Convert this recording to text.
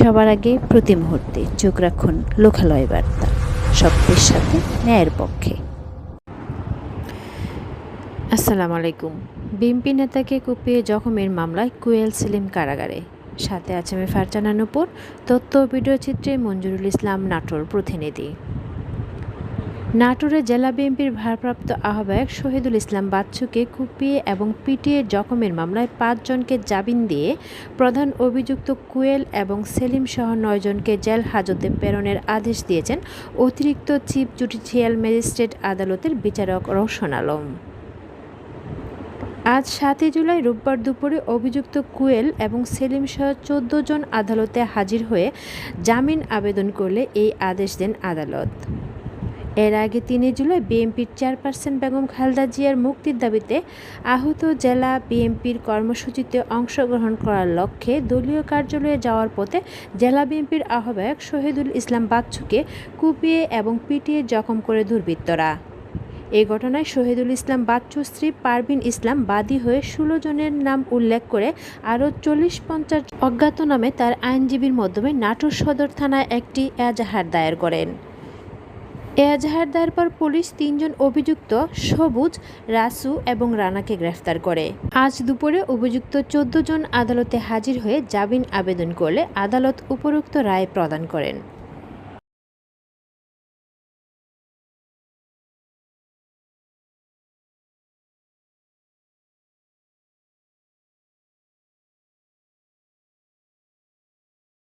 সবার আগে প্রতি মুহূর্তে চোখ রাখুন লোকালয় বার্তা। সত্যের সাথে ন্যায়ের পক্ষে। আসসালামু আলাইকুম। বিএনপি নেতাকে কুপিয়ে জখমের মামলায় কুয়েল সেলিম কারাগারে। সাথে আছে আমি ফারজানা নুপুর। তথ্য ও ভিডিও চিত্রে মঞ্জুরুল ইসলাম নাটোর প্রতিনিধি। নাটোরে জেলা বিএনপির ভারপ্রাপ্ত আহ্বায়ক শহীদুল ইসলাম বাচ্চুকে কুপিয়ে এবং পিটিয়ে জখমের মামলায় পাঁচজনকে জামিন দিয়ে প্রধান অভিযুক্ত কুয়েল এবং সেলিম সহ নয়জনকে জেল হাজতে প্রেরণের আদেশ দিয়েছেন অতিরিক্ত চিফ জুডিশিয়াল ম্যাজিস্ট্রেট আদালতের বিচারক রওশন আলম। আজ সাতই জুলাই রোববার দুপুরে অভিযুক্ত কুয়েল এবং সেলিম সহ চোদ্দ জন আদালতে হাজির হয়ে জামিন আবেদন করলে এই আদেশ দেন আদালত। এর আগে তিন জুলাই বিএনপির চেয়ারপারসন বেগম খালেদা জিয়ার মুক্তির দাবিতে আহত জেলা বিএনপির কর্মসূচিতে অংশগ্রহণ করার লক্ষ্যে দলীয় কার্যালয়ে যাওয়ার পথে জেলা বিএনপির আহ্বায়ক শহীদুল ইসলাম বাচ্চুকে কুপিয়ে এবং পিটিয়ে জখম করে দুর্বৃত্তরা। এই ঘটনায় শহীদুল ইসলাম বাচ্চু, স্ত্রী পারভিন ইসলাম বাদী হয়ে ষোলো জনের নাম উল্লেখ করে আরও চল্লিশ পঞ্চাশ অজ্ঞাত নামে তার আইনজীবীর মাধ্যমে নাটোর সদর থানায় একটি এজাহার দায়ের করেন। এজাহার দেওয়ার পর পুলিশ তিনজন অভিযুক্ত সবুজ, রাসু এবং রানাকে গ্রেফতার করে। আজ দুপুরে অভিযুক্ত চোদ্দ জন আদালতে হাজির হয়ে জামিন আবেদন করলে আদালত উপরোক্ত রায় প্রদান করেন।